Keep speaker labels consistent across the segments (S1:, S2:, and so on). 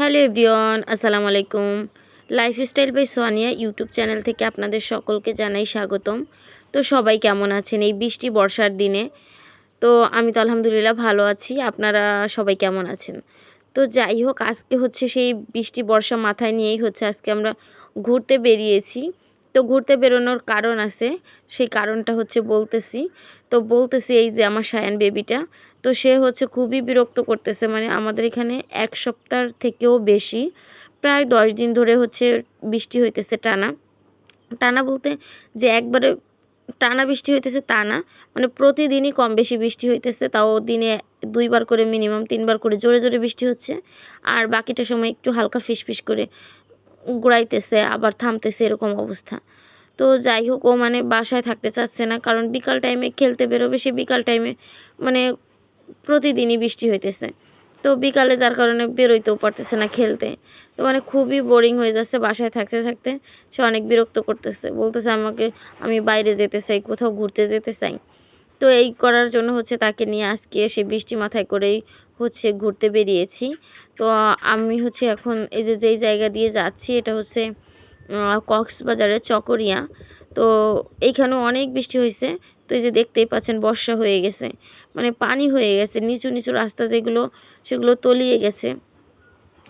S1: Hello everyone, আসসালামু আলাইকুম। Lifestyle by Sonia YouTube channel থেকে আপনাদের সকলকে জানাই স্বাগতম। তো সবাই কেমন আছেন এই বৃষ্টি বর্ষার দিনে? তো আমি তো আলহামদুলিল্লাহ ভালো আছি, আপনারা সবাই কেমন আছেন? তো যাই হোক, আজকে হচ্ছে সেই বৃষ্টি বর্ষা মাথায় নিয়েই হচ্ছে আজকে আমরা ঘুরতে বেরিয়েছি। তো ঘুরতে বেরোনোর কারণ আছে, সেই কারণটা হচ্ছে বলতেছি। তো বলতেছি এই যে আমার সায়ান বেবিটা তো সে হচ্ছে খুবই বিরক্ত করতেছে মানে আমাদের এখানে এক সপ্তাহ থেকেও বেশি, প্রায় দশ দিন ধরে হচ্ছে বৃষ্টি হইতেছে টানা। টানা বলতে যে একবারে টানা বৃষ্টি হইতেছে তা না মানে প্রতিদিনই কম বেশি বৃষ্টি হইতেছে, তাও দিনে দুইবার করে মিনিমাম তিনবার করে জোরে জোরে বৃষ্টি হচ্ছে, আর বাকিটা সময় একটু হালকা ফিসফিস করে গুড়াইতেছে আবার থামতেছে এরকম অবস্থা। তো যাই হোক, ও মানে বাসায় থাকতে চাচ্ছে না, কারণ বিকাল টাইমে খেলতে বেরোবে, সে বিকাল টাইমে মানে প্রতিদিনই বৃষ্টি হইতেছে। তো বিকালে যার কারণে বেরোইতেও পারতেছে না খেলতে। তো মানে খুবই বোরিং হয়ে যাচ্ছে, বাসায় থাকতে থাকতে সে অনেক বিরক্ত করতেছে। বলতেছে আমাকে, আমি বাইরে যেতে চাই, কোথাও ঘুরতে যেতে চাই। তো এই করার জন্য হচ্ছে তাকে নিয়ে আজকে সে বৃষ্টি মাথায় করেই হচ্ছে ঘুরতে বেরিয়েছি। তো আমি হচ্ছে এখন এই যে, যেই জায়গা দিয়ে যাচ্ছি, এটা হচ্ছে কক্সবাজারের চকরিয়া। তো এইখানেও অনেক বৃষ্টি হয়েছে। তো এই যে দেখতেই পাচ্ছেন বর্ষা হয়ে গেছে। মানে পানি হয়ে গেছে, নিচু নিচু রাস্তা যেগুলো, সেগুলো তলিয়ে গেছে।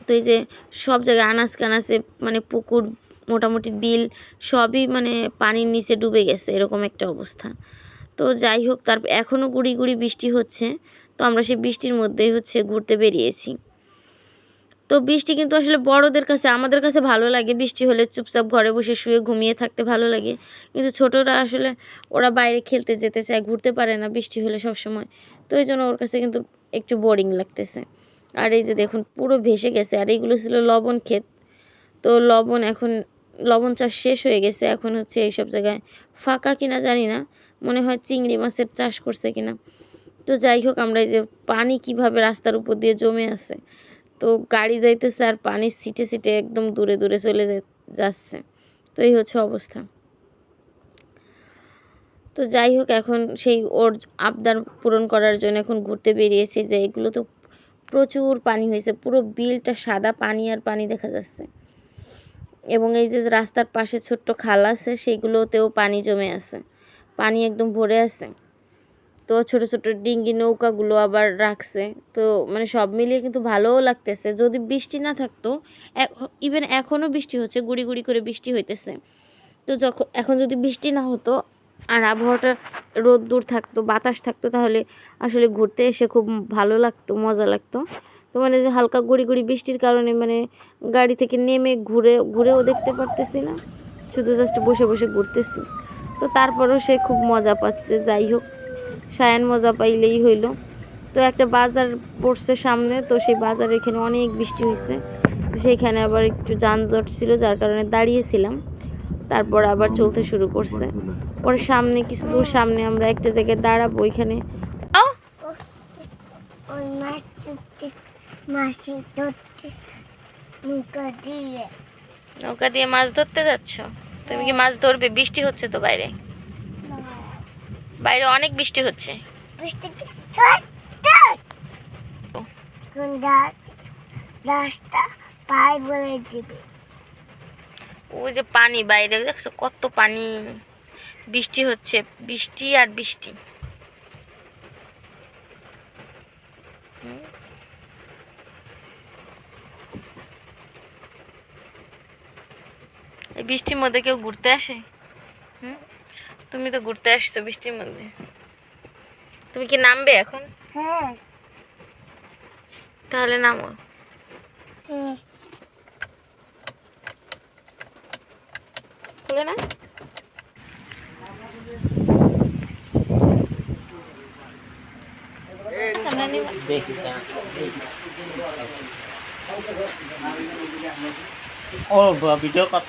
S1: তো এই যে সব জায়গায় আনাজ কানাসে মানে পুকুর, মোটামুটি বিল, সবই মানে পানির নিচে ডুবে গেছে, এরকম একটা অবস্থা। তো যাই হোক, তার এখনও গুড়ি গুড়ি বৃষ্টি হচ্ছে। তো আমরা সেই বৃষ্টির মধ্যেই হচ্ছে ঘুরতে বেরিয়েছি। তো বৃষ্টি কিন্তু আসলে বড়দের কাছে, আমাদের কাছে ভালো লাগে বৃষ্টি হলে চুপচাপ ঘরে বসে শুয়ে ঘুমিয়ে থাকতে ভালো লাগে। কিন্তু ছোটরা আসলে, ওরা বাইরে খেলতে যেতে চায়, ঘুরতে পারে না বৃষ্টি হলে সব সময় তো এই জন্য ওর কাছে কিন্তু একটু বোরিং লাগতেছে। আর এই যে দেখুন, পুরো ভেসে গেছে। আর এইগুলো ছিল লবণ ক্ষেত। তো লবণ এখন, লবণ চাষ শেষ হয়ে গেছে। এখন হচ্ছে এইসব জায়গায় ফাঁকা কিনা জানি না। মনে হয় চিংড়ি মাছের চাষ করছে কিনা। তো যাই হোক, আমরা এই যে পানি কীভাবে রাস্তার উপর দিয়ে জমে আছে তো গাড়ি যাইতেছে আর পানির সিটে সিটে একদম দূরে দূরে চলে যাচ্ছে। তো এই হচ্ছে অবস্থা। তো যাই হোক, এখন সেই ওর আবদার পূরণ করার জন্য এখন ঘুরতে বেরিয়েছে যে এগুলো তো প্রচুর পানি হয়েছে, পুরো বিলটা সাদা পানি আর পানি দেখা যাচ্ছে। এবং এই যে রাস্তার পাশে ছোট্ট খাল আছে সেইগুলোতেও পানি জমে আছে। পানি একদম ভরে আছে। তো ছোট ছোট ডিঙ্গি নৌকাগুলো আবার রাখছে। তো মানে সব মিলিয়ে কিন্তু ভালোও লাগতেছে। যদি বৃষ্টি না থাকতো ইভেন এখনও বৃষ্টি হচ্ছে, গুড়ি গুড়ি করে বৃষ্টি হইতেছে। তো যখন এখন যদি বৃষ্টি না হতো আর আবহাওয়াটা রোদ দূর থাকতো, বাতাস থাকতো, তাহলে আসলে ঘুরতে এসে খুব ভালো লাগতো, মজা লাগতো। তো মানে যে হালকা গুড়ি গুড়ি বৃষ্টির কারণে মানে গাড়ি থেকে নেমে ঘুরে, ঘুরেও দেখতে পারতেছি না। শুধু জাস্ট বসে বসে ঘুরতেছি। তো তারপরেও সে খুব মজা পাচ্ছে, যাই হোক। সায়ান মজা পাইলেই হইল। তো একটা বাজার পড়ছে সামনে তো সেই বাজারে এখানে অনেক বৃষ্টি হয়েছে তো সেইখানে আবার একটু যানজট ছিল যার কারণে দাঁড়িয়েছিলাম। তারপর আবার চলতে শুরু করছে। পরে সামনে কিছু দূর সামনে আমরা একটা জায়গায় দাঁড়াবো ওইখানে। নৌকা দিয়ে মাছ ধরতে যাচ্ছ? তুমি কি মাছ ধরবে? বৃষ্টি হচ্ছে তো বাইরে। বাইরে অনেক বৃষ্টি হচ্ছে। ওই যে পানি বাইরে দেখছ কত পানি। বৃষ্টি হচ্ছে বৃষ্টি আর বৃষ্টি। এই বৃষ্টির মধ্যে কেউ ঘুরতে আসে? হুম? তুমি তো ঘুরতে আসছো বৃষ্টির মধ্যে। তুমি কি নামবে এখন?
S2: হ্যাঁ।
S1: তাহলে নামো।
S2: হ্যাঁ।
S1: খুলে না
S3: ও ভিডিও কত?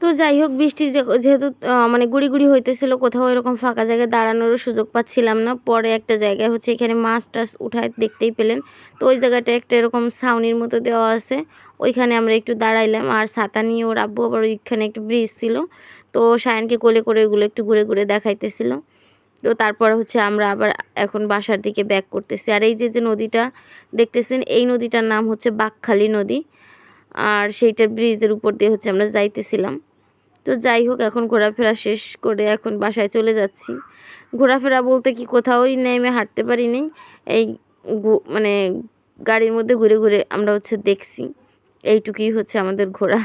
S1: তো যাই হোক, বৃষ্টি যেহেতু মানে গুড়ি গুড়ি হইতেছিল, কোথাও এরকম ফাঁকা জায়গায় দাঁড়ানোরও সুযোগ পাচ্ছিলাম না। পরে একটা জায়গায় হচ্ছে এখানে মাছ টাছ উঠায় দেখতেই পেলেন। তো ওই জায়গাটা একটা এরকম ছাউনির মতো দেওয়া আছে। ওইখানে আমরা একটু দাঁড়াইলাম, আর ছাতা নিয়ে ওর আব্বু আবার ওইখানে একটু ব্রিজ ছিল। তো সায়নকে কোলে করে ওগুলো একটু ঘুরে ঘুরে দেখাইতেছিল। তো তারপর হচ্ছে আমরা আবার এখন বাসার দিকে ব্যাক করতেছি। আর এই যে যে নদীটা দেখতেছেন, এই নদীটার নাম হচ্ছে বাকখালী নদী। আর সেইটার ব্রিজের উপর দিয়ে হচ্ছে আমরা যাইতেছিলাম। তো যাই হোক, এখন ঘোরাফেরা শেষ করে এখন বাসায় চলে যাচ্ছি। ঘোরাফেরা বলতে কি কোথাওই নেমে হাঁটতে পারিনি। এই মানে গাড়ির মধ্যে ঘুরে ঘুরে আমরা হচ্ছে দেখছি। এইটুকুই হচ্ছে আমাদের ঘোরা।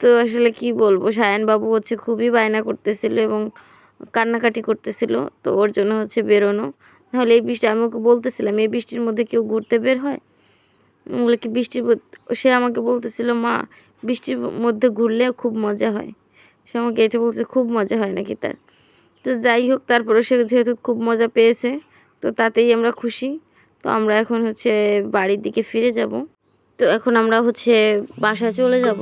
S1: তো আসলে কি বলব, সায়ন বাবু হচ্ছে খুবই বায়না করতেছিল এবং কান্নাকাটি করতেছিল, তো ওর জন্য হচ্ছে বেরোনো। নাহলে এই বৃষ্টি, আমি ওকে বলতেছিলাম, এই বৃষ্টির মধ্যে কেউ ঘুরতে বের হয়? বলে কি বৃষ্টির সে আমাকে বলতেছিল, মা, বৃষ্টির মধ্যে ঘুরলে খুব মজা হয়। সে আমাকে এটা বলছে, খুব মজা হয় নাকি তার? তো যাই হোক তারপরে সে যেহেতু খুব মজা পেয়েছে, তো তাতেই আমরা খুশি। তো আমরা এখন হচ্ছে বাড়ির দিকে ফিরে যাব। তো এখন আমরা হচ্ছে বাসা চলে যাব।